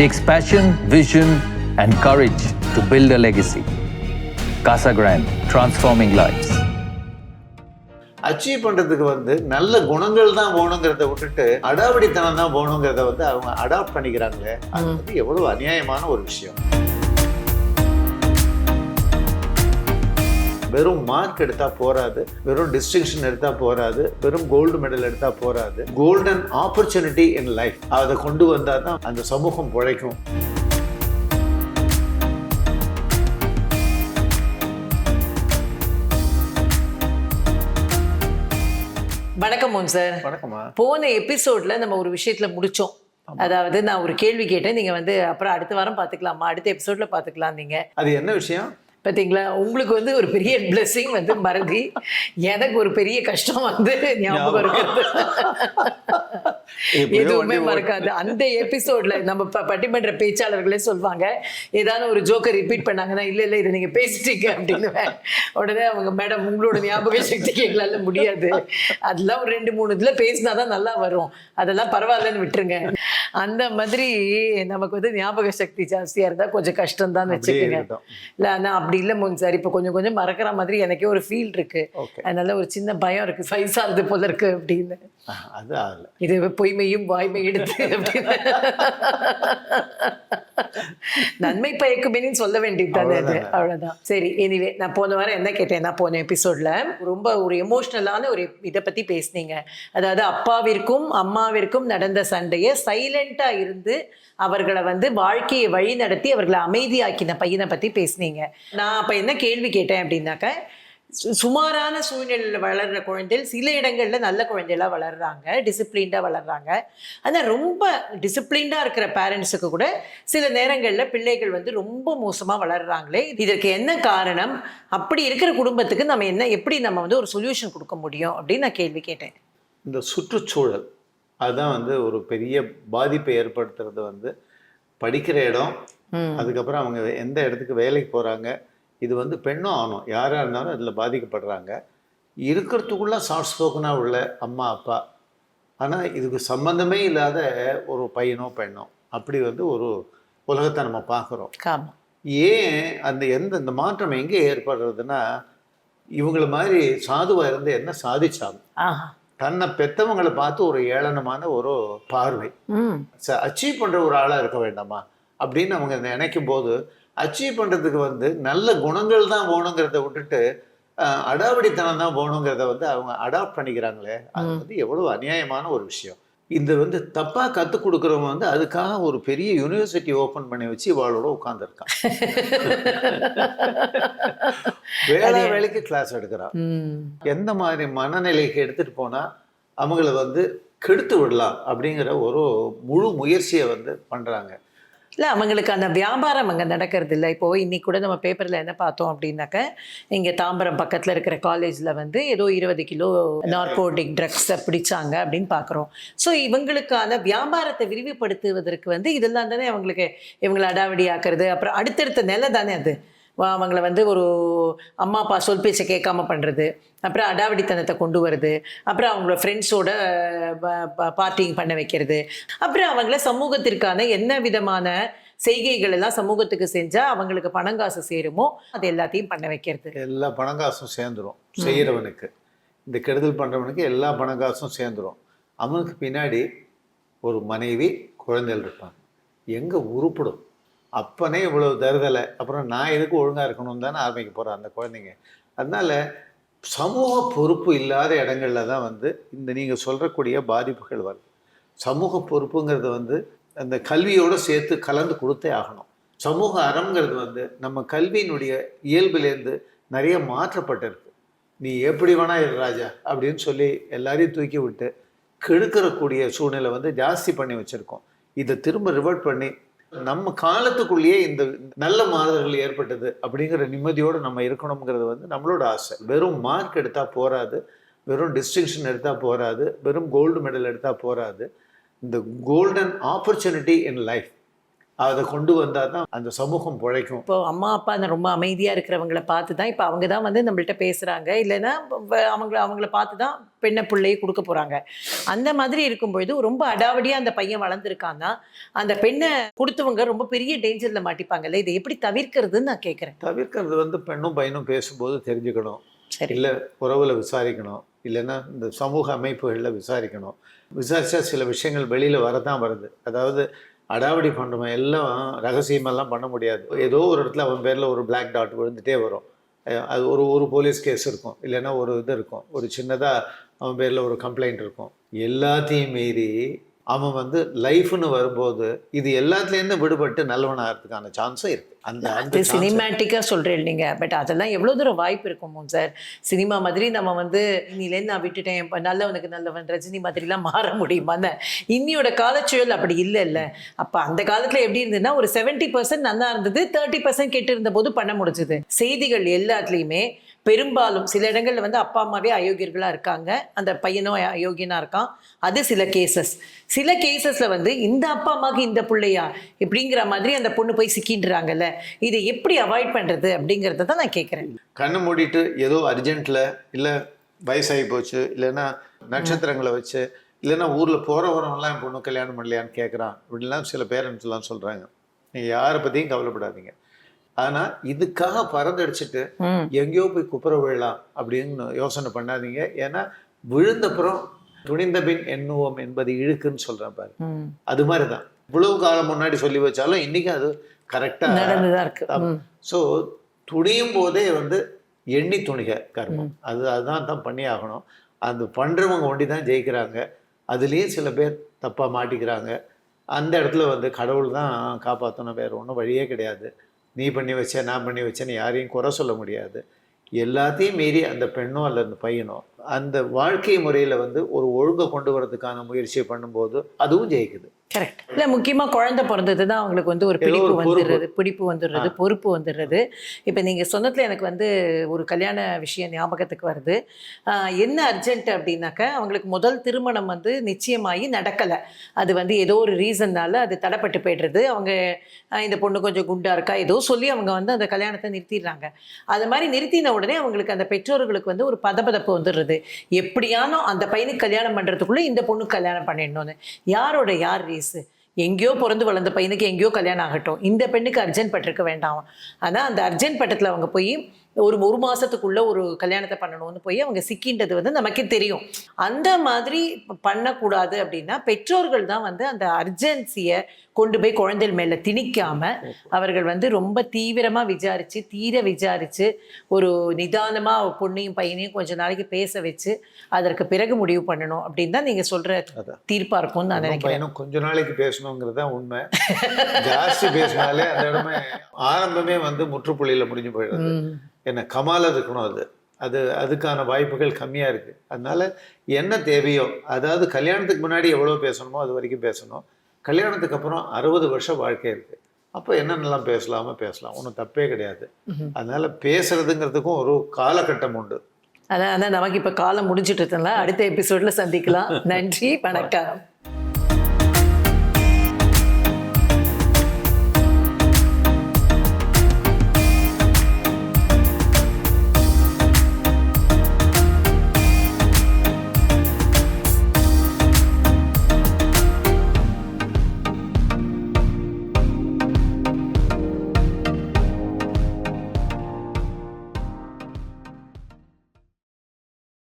Takes passion, vision, and courage to build a legacy. Casa Grande, transforming lives. Achieve பண்றதுக்கு வந்து நல்ல குணங்கள் தான் வேணுங்கிறத விட்டுட்டு அடாவடித்தனம் தான் வேணுங்கிறத வந்து அவங்க அடாப்ட் பண்ணிக்கிறாங்களே அது வந்து எவ்வளவு அநியாயமான ஒரு விஷயம் வெறும் மார்க் எடுத்தா போராது வெறும் டிஸ்டிங்ஷன் எடுத்தா போராது வெறும் கோல்டு மெடல் எடுத்தா போராது கோல்டன் ஆப்பர்ச்சுனிட்டி இன் லைஃப் அதை கொண்டு வந்தா தான் அந்த சமூகம் பிழைக்கும் வணக்கம் மோன் சார். வணக்கம்மா. போன எபிசோட்ல நம்ம ஒரு விஷயத்துல முடிச்சோம். அதாவது நான் ஒரு கேள்வி கேட்டேன். நீங்க வந்து அப்புறம் அடுத்த வாரம் பாத்துக்கலாமா அடுத்த எபிசோட்ல பாத்துக்கலாம் நீங்க அது என்ன விஷயம்? பாத்தீங்களா? உங்களுக்கு வந்து ஒரு பெரிய பிளெஸிங் வந்து மறதி. எனக்கு ஒரு பெரிய கஷ்டம் வந்து ஞாபகம் இருக்கிறது. எதுவுமே. மறக்காது. அந்த எபிசோட்ல நம்ம பட்டிமன்ற பேச்சாளர்களே சொல்லுவாங்க ஏதாவது ஒரு ஜோக்கை ரிப்பீட் பண்ணாங்கன்னா இல்ல இல்ல இதை நீங்க பேசிட்டீங்க அப்படின்னு உடனே அவங்க மேடம் உங்களோட ஞாபக சக்திக்கு எங்களால முடியாது. அதெல்லாம் ஒரு ரெண்டு மூணு இதுல பேசினாதான் நல்லா வரும். அதெல்லாம் பரவாயில்லன்னு விட்டுருங்க. அந்த மாதிரி நமக்கு வந்து ஞாபக சக்தி ஜாஸ்தியா இருந்தா கொஞ்சம் கஷ்டம் தான் வச்சுக்கோங்க. இல்ல ஆனா அப்படி இல்ல மோன் சார். இப்போ கொஞ்சம் கொஞ்சம் மறக்கிற மாதிரி எனக்கே ஒரு ஃபீல் இருக்கு. அதனால ஒரு சின்ன பயம் இருக்கு. வயசாகுது போல இருக்கு அப்படின்னு. அது ஆகல. இது பொய்மையும் வாய்மை எடுத்து அப்படின்னு. நன்மை பயக்குமேனு சொல்ல வேண்டியது தானே அது. அவ்வளவுதானே. சரி எனிவே நான் போன வாரம் என்ன கேட்டேன்? நான் போன எபிசோட்ல ரொம்ப ஒரு எமோஷ்னலான ஒரு இதை பத்தி பேசுனீங்க. அதாவது அப்பாவிற்கும் அம்மாவிற்கும் நடந்த சண்டையை சைலண்டா இருந்து அவர்களை வந்து வாழ்க்கையை வழி நடத்தி அவர்களை அமைதியாக்கின பையனை பத்தி பேசுனீங்க. நான் அப்ப என்ன கேள்வி கேட்டேன் அப்படின்னாக்க சுமாரான சூழ்நிலையில் வளர்ற குழந்தைகள் சில இடங்கள்ல நல்ல குழந்தைகளா வளர்றாங்க டிசிப்ளின்டாக வளர்றாங்க. ஆனால் ரொம்ப டிசிப்ளின்டாக இருக்கிற பேரண்ட்ஸுக்கு கூட சில நேரங்களில் பிள்ளைகள் வந்து ரொம்ப மோசமாக வளர்றாங்களே. இதற்கு என்ன காரணம்? அப்படி இருக்கிற குடும்பத்துக்கு நம்ம என்ன எப்படி நம்ம வந்து ஒரு சொல்யூஷன் கொடுக்க முடியும் அப்படின்னு நான் கேள்வி கேட்டேன். இந்த சுற்றுச்சூழல் அதுதான் வந்து ஒரு பெரிய பாதிப்பை ஏற்படுத்துறது வந்து. படிக்கிற இடம் அதுக்கப்புறம் அவங்க எந்த இடத்துக்கு வேலைக்கு போகிறாங்க இது வந்து பெண்ணும் ஆணும். யாராக இருந்தாலும் அதில் பாதிக்கப்படுறாங்க. இருக்கிறதுக்குள்ள சாஃப்ட் ஸ்போக்கனாக உள்ள அம்மா அப்பா. ஆனால் இதுக்கு சம்பந்தமே இல்லாத ஒரு பையனோ பெண்ணோ. அப்படி வந்து ஒரு உலகத்தை நம்ம பார்க்குறோம். ஏன் அந்த எந்த இந்த மாற்றம் எங்கே ஏற்படுறதுன்னா இவங்கள மாதிரி சாதுவாக இருந்து என்ன சாதிச்சாங்க தன்னை பெத்தவங்களை பார்த்து ஒரு ஏளனமான ஒரு பார்வை. அச்சீவ் பண்ற ஒரு ஆளா இருக்க வேண்டாமா? அப்படின்னு அவங்க நினைக்கும் போது அச்சீவ் பண்றதுக்கு வந்து நல்ல குணங்கள் தான் வேணுங்கிறத விட்டுட்டு அடாவடித்தனம் தான் வேணுங்கிறத வந்து அவங்க அடாப்ட் பண்ணிக்கிறாங்களே அது வந்து எவ்வளவு அநியாயமான ஒரு விஷயம். இந்த வந்து தப்பா கற்றுக் கொடுக்குறவங்க வந்து அதுக்காக ஒரு பெரிய யூனிவர்சிட்டி ஓபன் பண்ணி வச்சு இவாளோட உட்காந்துருக்கான் வேலை வேலைக்கு கிளாஸ் எடுக்கிறான் எந்த மாதிரி மனநிலைக்கு எடுத்துட்டு போனா அவங்கள வந்து கெடுத்து விடலாம் அப்படிங்கிற ஒரு முழு முயற்சியை வந்து பண்றாங்க. இல்லை அவங்களுக்கு அந்த வியாபாரம் அங்கே நடக்கிறது இல்லை இப்போது இன்றைக்கி கூட நம்ம பேப்பரில் என்ன பார்த்தோம் அப்படின்னாக்க இங்கே தாம்பரம் பக்கத்தில் இருக்கிற காலேஜில் வந்து ஏதோ இருபது கிலோ நார்கோட்டிக் ட்ரக்ஸை பிடிச்சாங்க அப்படின்னு பார்க்குறோம். ஸோ இவங்களுக்கான வியாபாரத்தை விரிவுபடுத்துவதற்கு வந்து இதெல்லாம் தானே அவங்களுக்கு இவங்களை அடாவடி ஆக்குறது அப்புறம் அடுத்தடுத்த நிலை தானே அது. அவங்கள வந்து ஒரு அம்மா அப்பா சொல் பேச்சை கேட்காம பண்ணுறது அப்புறம் அடாவடித்தனத்தை கொண்டு வருது அப்புறம் அவங்களோட ஃப்ரெண்ட்ஸோட பார்ட்டிங் பண்ண வைக்கிறது. அப்புறம் அவங்கள சமூகத்திற்கான என்ன விதமான செய்கைகள் எல்லாம் சமூகத்துக்கு செஞ்சா அவங்களுக்கு பணங்காசு சேருமோ அது எல்லாத்தையும் பண்ண வைக்கிறது. எல்லா பணங்காசும் சேர்ந்துரும் செய்கிறவனுக்கு இந்த கெடுதல் பண்ணுறவனுக்கு எல்லா பணங்காசும் சேர்ந்துரும். அவனுக்கு பின்னாடி ஒரு மனைவி குழந்தைகள் இருப்பாங்க. எங்கே உருப்படும்? அப்பனே இவ்வளவு தருதலை. அப்புறம் நான் எதுக்கு ஒழுங்காக இருக்கணும் தானே ஆரம்பிக்க போகிறேன் அந்த குழந்தைங்க. அதனால சமூக பொறுப்பு இல்லாத இடங்கள்ல தான் வந்து இந்த நீங்கள் சொல்கிறக்கூடிய பாதிப்புகள் வருது. சமூக பொறுப்புங்கிறது வந்து அந்த கல்வியோடு சேர்த்து கலந்து கொடுத்தே ஆகணும். சமூக அறம்ங்கிறது வந்து நம்ம கல்வியினுடைய இயல்பிலேருந்து நிறைய மாற்றப்பட்டிருக்கு. நீ எப்படி வேணா இரு ராஜா அப்படின்னு சொல்லி எல்லாரையும் தூக்கி விட்டு கெடுக்கிறக்கூடிய சூழ்நிலை வந்து ஜாஸ்தி பண்ணி வச்சுருக்கோம். இதை திரும்ப ரிவர்ட் பண்ணி நம்ம காலத்துக்குள்ளேயே இந்த நல்ல மாதர்கள் ஏற்பட்டது அப்படிங்கிற நிம்மதியோடு நம்ம இருக்கணுங்கிறது வந்து நம்மளோட ஆசை. வெறும் மார்க் எடுத்தால் போகாது வெறும் டிஸ்டிங்ஷன் எடுத்தால் போகாது வெறும் கோல்டு மெடல் எடுத்தால் போகாது இந்த கோல்டன் ஆப்பர்ச்சுனிட்டி இன் லைஃப் அதை கொண்டு வந்தால் தான் அந்த சமூகம் பிழைக்கும். இப்போ அம்மா அப்பா அந்த ரொம்ப அமைதியாக இருக்கிறவங்கள பார்த்து தான் இப்போ அவங்க தான் வந்து நம்மள்ட்ட பேசுகிறாங்க இல்லைன்னா அவங்கள அவங்கள பார்த்து தான் பெண்ணை பிள்ளையை கொடுக்க போகிறாங்க அந்த மாதிரி இருக்கும்பொழுது ரொம்ப அடாவடியாக அந்த பையன் வளர்ந்துருக்கான்னா அந்த பெண்ணை கொடுத்தவங்க ரொம்ப பெரிய டேஞ்சரில் மாட்டிப்பாங்கல்ல. இதை எப்படி தவிர்க்கிறதுன்னு நான் கேட்குறேன் தவிர்க்கிறது வந்து பெண்ணும் பையனும் பேசும்போது தெரிஞ்சுக்கணும். சரி. இல்லை உறவில் விசாரிக்கணும். இல்லைன்னா இந்த சமூக அமைப்புகளில் விசாரிக்கணும். விசாரிச்சா சில விஷயங்கள் வெளியில் வரதான் வருது. அதாவது அடாவடி பண்ணுறவன் எல்லாம் ரகசியமெல்லாம் பண்ண முடியாது. ஏதோ ஒரு இடத்துல அவன் பேரில் ஒரு பிளாக் டாட் விழுந்துட்டே வரும். அது ஒரு ஒரு போலீஸ் கேஸ் இருக்கும். இல்லைன்னா ஒரு இது இருக்கும். ஒரு சின்னதாக அவன் பேரில் ஒரு கம்ப்ளைண்ட் இருக்கும். எல்லாத்தையும் மீறி அவன் வந்து லைஃப்னு வரும்போது இது எல்லாத்துலேருந்து விடுபட்டு நல்லவனாகிறதுக்கான சான்ஸும் இருக்குது அந்த அந்த அது சினிமேட்டிக்காக சொல்கிறேன் நீங்க பட் அதெல்லாம் எவ்வளோ தூரம் வாய்ப்பு இருக்கும் சார் சினிமா மாதிரி நம்ம வந்து இன்னிலேருந்து நான் விட்டுட்டேன். நல்லவனுக்கு நல்லவன் ரஜினி மாதிரிலாம் மாற முடியுமான்னு இன்னியோட காலச்சுழல் அப்படி இல்லை இல்லை. அப்போ அந்த காலத்தில் எப்படி இருந்ததுன்னா ஒரு செவன்ட்டி பர்சன்ட் நல்லா இருந்தது தேர்ட்டி பர்சன்ட் கெட்டு இருந்த போது பண்ண முடிஞ்சது. செய்திகள் எல்லாத்துலேயுமே பெரும்பாலும் சில இடங்கள்ல வந்து அப்பா அம்மாவே அயோக்கியர்களாக இருக்காங்க. அந்த பையனும் அ- அயோக்கியனா இருக்கான். அது சில கேசஸ் சில கேசஸ்ல வந்து இந்த அப்பா அம்மாவுக்கு இந்த பிள்ளையா? இப்படிங்கிற மாதிரி அந்த பொண்ணு போய் சிக்கின்றாங்கல்ல. இதை எப்படி அவாய்ட் பண்றது அப்படிங்கறத தான் நான் கேட்குறேன் கண்ணை மூடிட்டு ஏதோ அர்ஜென்ட்டில் இல்லை வயசாகி போச்சு இல்லைன்னா நட்சத்திரங்களை வச்சு இல்லைன்னா ஊரில் போகிற வரவங்களாம் என் பொண்ணு கல்யாணம் பண்ணலையான்னு கேட்குறான் இப்படிலாம் சில பேரண்ட்ஸ்லாம் சொல்கிறாங்க நீங்கள் யாரை பற்றியும் கவலைப்படாதீங்க. ஆனால் இதுக்காக பறந்தடிச்சிட்டு எங்கேயோ போய் குப்புற விழலாம் அப்படின்னு யோசனை பண்ணாதீங்க. ஏன்னா விழுந்தப்புறம் துணிந்த பின் எண்ணுவோம் என்பது இழுக்குன்னு சொல்கிறேன் பாரு. அது மாதிரி தான் இவ்வளவு காலம் முன்னாடி சொல்லி வச்சாலும் இன்றைக்கி அது கரெக்டாக நடந்துதான் இருக்கு. ஸோ துணியும் போதே வந்து எண்ணி துணிக கர்மம். அது அதுதான் தான் பண்ணி ஆகணும். அது பண்ணுறவங்க ஒண்டி தான் ஜெயிக்கிறாங்க. அதுலேயும் சில பேர் தப்பாக மாட்டிக்கிறாங்க. அந்த இடத்துல வந்து கடவுள் தான் காப்பாற்றணும் வேறு ஒன்றும் வழியே கிடையாது. நீ பண்ணி வச்ச நான் பண்ணி வச்சேன்னு யாரையும் குறை சொல்ல முடியாது. எல்லாத்தையும் மீறி அந்த பெண்ணோ அல்லது அந்த பையனோ அந்த வாழ்க்கை முறையில் வந்து ஒரு ஒழுங்கை கொண்டு வரதுக்கான முயற்சியை பண்ணும்போது அதுவும் ஜெயிக்குது. கரெக்ட் இல்ல முக்கியமா குழந்தை பிறந்தது தான் அவங்களுக்கு வந்து ஒரு பிடிப்பு. வந்துடுறது பிடிப்பு வந்துடுறது பொறுப்பு வந்துடுறது. இப்போ நீங்க சொன்னதுல எனக்கு வந்து ஒரு கல்யாண விஷயம் ஞாபகத்துக்கு வருது. என்ன அர்ஜென்ட் அப்படின்னாக்க அவங்களுக்கு முதல் திருமணம் வந்து நிச்சயமாகி நடக்கலை. அது வந்து ஏதோ ஒரு ரீசன்னால அது தடைப்பட்டு போயிடுறது. அவங்க இந்த பொண்ணு கொஞ்சம் குண்டா இருக்கா ஏதோ சொல்லி அவங்க வந்து அந்த கல்யாணத்தை நிறுத்திடுறாங்க. அது மாதிரி நிறுத்தின உடனே அவங்களுக்கு அந்த பெற்றோர்களுக்கு வந்து ஒரு பதபதப்பு வந்துடுறது. எப்படியானோ அந்த பையனுக்கு கல்யாணம் பண்ணுறதுக்குள்ளே இந்த பொண்ணுக்கு கல்யாணம் பண்ணிடணும்னு. யாரோட யார் ரீஸு எங்கேயோ பிறந்து வளர்ந்த பையனுக்கு எங்கேயோ கல்யாணம் ஆகட்டும். இந்த பெண்ணுக்கு அர்ஜென்ட் பட்டிருக்க வேண்டாம். ஆனால் அந்த அர்ஜென்ட் பட்டத்தில் அவங்க போய் ஒரு ஒரு மாசத்துக்குள்ள ஒரு கல்யாணத்தை பண்ணணும்னு போய் அவங்க சிக்கின்றது வந்து நமக்கே தெரியும் அந்த மாதிரி பண்ணக்கூடாது அப்படின்னா பெற்றோர்கள் தான் வந்து அந்த அர்ஜென்சியை கொண்டு போய் குழந்தைகள் மேல திணிக்காம அவர்கள் வந்து ரொம்ப தீவிரமா விசாரிச்சு தீர விசாரிச்சு ஒரு நிதானமா பொண்ணையும் பையனையும் கொஞ்ச நாளைக்கு பேச வச்சு அதற்கு பிறகு முடிவு பண்ணணும் அப்படின்னு தான் நீங்க சொல்ற அதான். தீர்ப்பா இருக்கும்னு நான் நினைக்கிறேன் கொஞ்ச நாளைக்கு பேசணுங்கிறது தான் உண்மை ஜாஸ்தி பேசினாலே அந்த இடமே ஆரம்பமே வந்து முற்றுப்புள்ளியில முடிஞ்சு போயிடுது. என்ன கமால இருக்கணும் அது. அது அதுக்கான வாய்ப்புகள் கம்மியா இருக்கு. அதனால என்ன தேவையோ அதாவது கல்யாணத்துக்கு முன்னாடி எவ்வளவு பேசணுமோ அது வரைக்கும் பேசணும். கல்யாணத்துக்கு அப்புறம் அறுபது வருஷம் வாழ்க்கை இருக்கு. அப்போ என்னென்னலாம் பேசலாமோ பேசலாம். ஒன்றும் தப்பே கிடையாது. அதனால பேசுறதுங்கிறதுக்கும் ஒரு காலகட்டம் உண்டு. அதான் அதான் நமக்கு இப்ப காலம் முடிஞ்சிட்டு இருக்குல்ல அடுத்த எபிசோட்ல சந்திக்கலாம். நன்றி வணக்கம்.